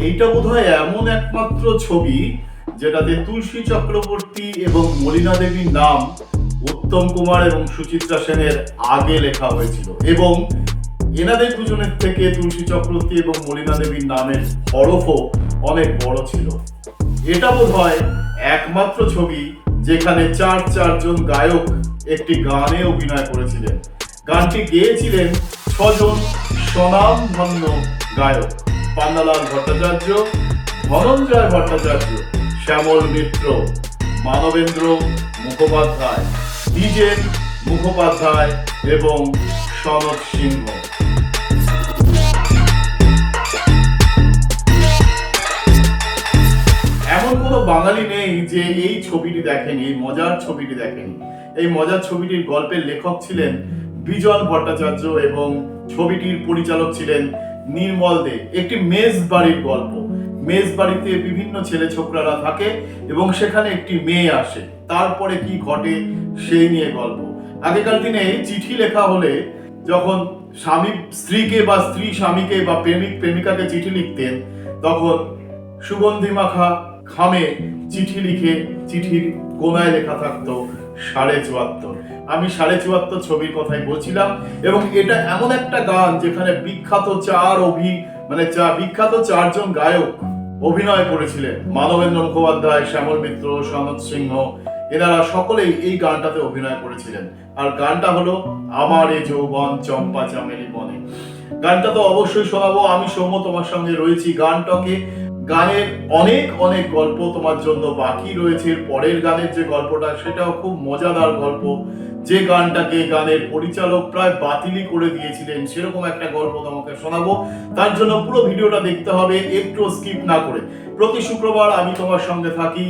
এইটা বোধহয় এমন একমাত্র ছবি যেটাতে তুলসী চক্রবর্তী এবং মলিনা দেবীর নাম উত্তম কুমার এবং সুচিত্রা সেনের আগে লেখা হয়েছিল। এবং এনাদের দুজনের থেকে তুলসী চক্রবর্তী এবং মলিনা দেবীর নামের হরফও অনেক বড় ছিল। এটা বোধহয় একমাত্র ছবি যেখানে চার চারজন গায়ক একটি গানে অভিনয় করেছিলেন। গানটি গেয়েছিলেন ছজন স্বনামধন্য গায়ক। পান্নালাল ভট্টাচার্য, ধনঞ্জয় ভট্টাচার্য, শ্যামল মিত্র, মানবেন্দ্র মুখোপাধ্যায় দ্বিজেন মুখোপাধ্যায় এবং সনদ সিংহ। এমন কোনো বাঙালি নেই যে এই ছবিটি দেখেনি, এই মজার ছবিটি দেখেনি। এই মজার ছবিটির গল্পের লেখক ছিলেন বিজন ভট্টাচার্য এবং ছবিটির পরিচালক ছিলেন নির্মল দে। একটি মেজ বাড়ির গল্প। মেজ বাড়িতে বিভিন্ন ছেলে ছোকরারা থাকে এবং সেখানে একটি মেয়ে আসে। তারপরে কি ঘটে সেই নিয়ে গল্প। আগেকার দিনে চিঠি লেখা হলে যখন স্বামী স্ত্রীকে বা স্ত্রী স্বামীকে বা প্রেমিক প্রেমিকাকে চিঠি লিখতেন, তখন সুগন্ধি মাখা খামে চিঠি লিখে, চিঠির কোনায় লেখা থাকতো সাড়ে চুয়াত্তর। আমি সাড়ে চুয়াত্তর ছবির কথাই বলছিলাম এবং এটা এমন একটা গান যেখানে বিখ্যাত চার অভি মানে চা, বিখ্যাত চারজন গায়ক অভিনয় করেছিলেন। মানবেন্দ্র মুখোপাধ্যায়, শ্যামল মিত্র সনদ সিংহ, এনারা সকলেই এই গানটাতে অভিনয় করেছিলেন। আর গানটা হলো আমার এ যৌবন চম্পা চামেলি বনে। গানটা তো অবশ্যই শোনাবো, আমি সৌম্য তোমার সঙ্গে রয়েছি। গানটাকে গানের অনেক অনেক গল্প তোমার জন্য বাকি রয়েছে। পরের গানের যে গল্পটা, সেটাও খুব মজাদার গল্প। যে গানটাকে গানের পরিচালক প্রায় বাতিলই করে দিয়েছিলেন, সেরকম একটা গল্প তোমাকে শোনাবো। তার জন্য পুরো ভিডিওটা দেখতে হবে, একটু স্কিপ না করে। প্রতি শুক্রবার আমি তোমার সঙ্গে থাকি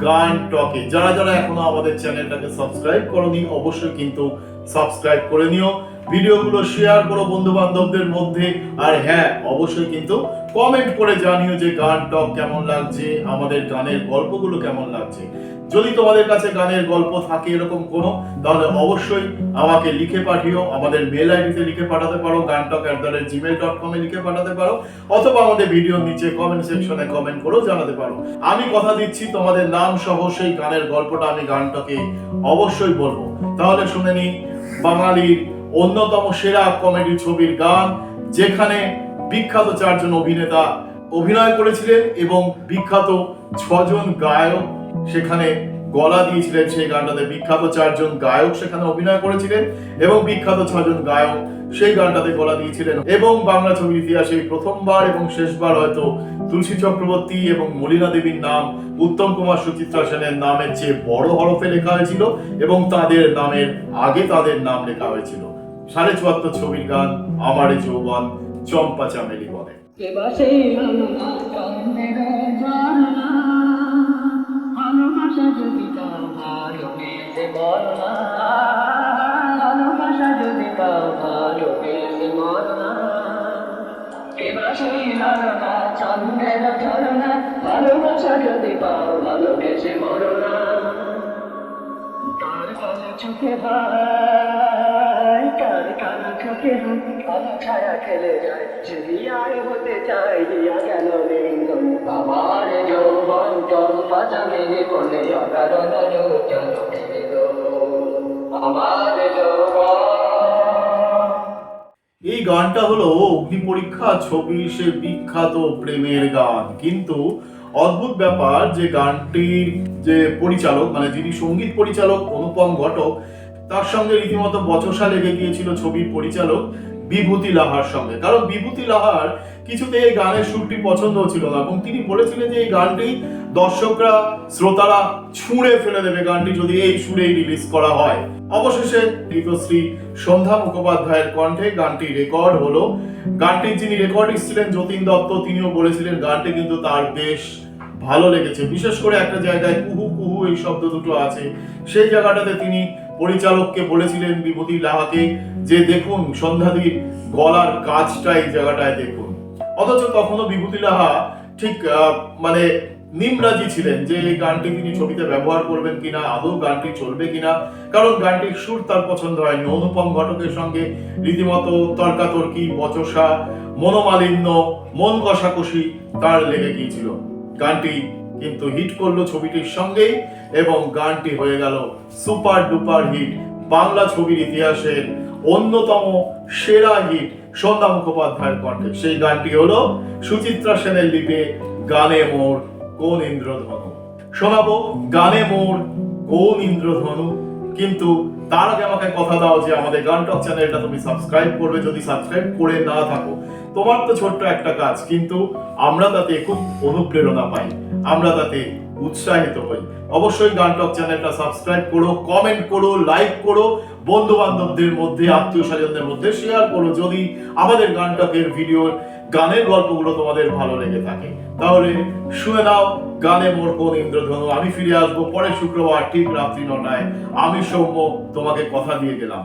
গান টকে। যারা যারা এখনও আমাদের চ্যানেলটাকে সাবস্ক্রাইব করনি, অবশ্যই কিন্তু সাবস্ক্রাইব করে নিও। ভিডিওগুলো শেয়ার করো বন্ধু বান্ধবদের মধ্যে। আর হ্যাঁ অবশ্যই কিন্তু কমেন্ট করে জানিও যে গান টক কেমন লাগছে, আমাদের গানের গল্পগুলো কেমন লাগছে। যদি তোমাদের কাছে গানের গল্প থাকে এরকম কোনো, তাহলে অবশ্যই আমাকে লিখে পাঠিও। আমাদের মেল আইডিতে লিখে পাঠাতে পারো গানটক অ্যাট দ্য জিমেল ডট কমে লিখে পাঠাতে পারো, অথবা আমাদের ভিডিওর নিচে কমেন্ট সেকশনে কমেন্ট করেও জানাতে পারো। আমি কথা দিচ্ছি, তোমাদের নাম সহ সেই গানের গল্পটা আমি গানটাকে অবশ্যই বলব। তাহলে শুনে নি বাঙালির অন্যতম সেরা কমেডি ছবির গান, যেখানে বিখ্যাত চারজন অভিনেতা অভিনয় করেছিলেন এবং বিখ্যাত ছজন গায়ক সেখানে গলা দিয়েছিলেন সেই গানটাতে। বিখ্যাত চারজন গায়ক সেখানে অভিনয় করেছিলেন এবং বিখ্যাত ছজন গায়ক সেই গানটাতে গলা দিয়েছিলেন। এবং বাংলা ছবির ইতিহাসে প্রথমবার এবং শেষবার হয়তো তুলসী চক্রবর্তী এবং মলিনা দেবীর নাম, উত্তম কুমার সুচিত্রা সেনের নামের চেয়ে বড় হরফে লেখা হয়েছিল এবং তাদের নামের আগে তাদের নাম লেখা হয়েছিল। সাড়ে চুয়াত্তর ছবির গান, আমারে যৌবন, চম্পা চামেলি বলে। ভালোবাসা যদি পাও ভালোবাসা যদি পাও ভালো পেতে বলো না এবার সেই ঝরনা চন্দ্রের ঝরনা, ভালোবাসা যদি পাও ভালোবেসে মরো না তার কানে চোখে ভাই চোখে ছায়া খেলে যায় যদি আর হতে চাই লিঙ্গ আমার যৌবন বলে অকারণ চল আমার যৌবন। এই গানটা হলো অগ্নি পরীক্ষা ছবির সে বিখ্যাত প্রেমের গান। কিন্তু অদ্ভুত ব্যাপার যে গানটির যে পরিচালক মানে যিনি সংগীত পরিচালক অনুপম ঘটক তার সঙ্গে রীতিমতো বচসা লেগে গিয়েছিল ছবির পরিচালক বিভূতি লাহার সঙ্গে। কারণ বিভূতি লাহার কিছুতে এই গানের সুরটি পছন্দ ছিল না এবং তিনি বলেছিলেন যে এই গানটি দর্শকরা, শ্রোতারা ছুঁড়ে ফেলে দেবে। গানটি যদি এই সুরেই রিলিজ করা হয়। অবশেষে গীতশ্রী সন্ধ্যা মুখোপাধ্যায়ের কণ্ঠে গানটি রেকর্ড হলো। গানটির যিনি রেকর্ডিস্ট ছিলেন যতীন দত্ত, তিনিও বলেছিলেন গানটি কিন্তু তার বেশ ভালো লেগেছে। বিশেষ করে একটা জায়গায় কুহু কুহু এই শব্দ দুটো আছে। সেই জায়গাটাতে তিনি পরিচালককে বলেছিলেন বিভূতি লাহাকে যে দেখুন সন্ধ্যাদির গলার কাজটা এই জায়গাটায় দেখুন। অথচ তখনও বিভূতি লাহা ঠিক মানে নিমরাজি ছিলেন যে এই গানটি তিনি ছবিতে ব্যবহার করবেন কিনা, আদৌ গানটি চলবে কিনা। কারণ গানটির সুর তার পছন্দ হয়নি। অনুপম ঘটকের সঙ্গে রীতিমতো তর্কাতর্কি, বচসা, মনোমালিন্য, মন কষাকষি তার লেগে গিয়েছিল। গানটি কিন্তু হিট করল ছবিটির সঙ্গেই। এবং গানটি হয়ে গেল সুপার ডুপার হিট বাংলা ছবির ইতিহাসের অন্যতম সেরা হিট সন্ধ্যা মুখোপাধ্যায়ের কণ্ঠে। সেই গানটি হলো সুচিত্রা সেনের লিপে গানে মোর কোন ইন্দ্রধনু। শোনাবো গানে মোর কোন ইন্দ্রধনু, কিন্তু তার আগে আমাকে কথা দাও যে আমাদের গান টক চ্যানেলটা তুমি সাবস্ক্রাইব করবে, যদি সাবস্ক্রাইব করে না থাকো। তোমার তো ছোট্ট একটা কাজ, কিন্তু আমরা তাতে খুব অনুপ্রেরণা পাই। আমরা তাতে উৎসাহিত হই। অবশ্যই গান টক চ্যানেলটা সাবস্ক্রাইব করো কমেন্ট করো লাইক করো। বন্ধু বান্ধবদের মধ্যে আত্মীয় স্বজনদের মধ্যে শেয়ার করো। যদি আমাদের গান টকের ভিডিওর গানের গল্পগুলো তোমাদের ভালো লেগে থাকে, তাহলে শুনে নাও, গানে মোর কোন ইন্দ্রধনু। আমি ফিরে আসব পরের শুক্রবার ঠিক রাত্রি নটায়। আমি সৌম্য, তোমাকে কথা দিয়ে গেলাম।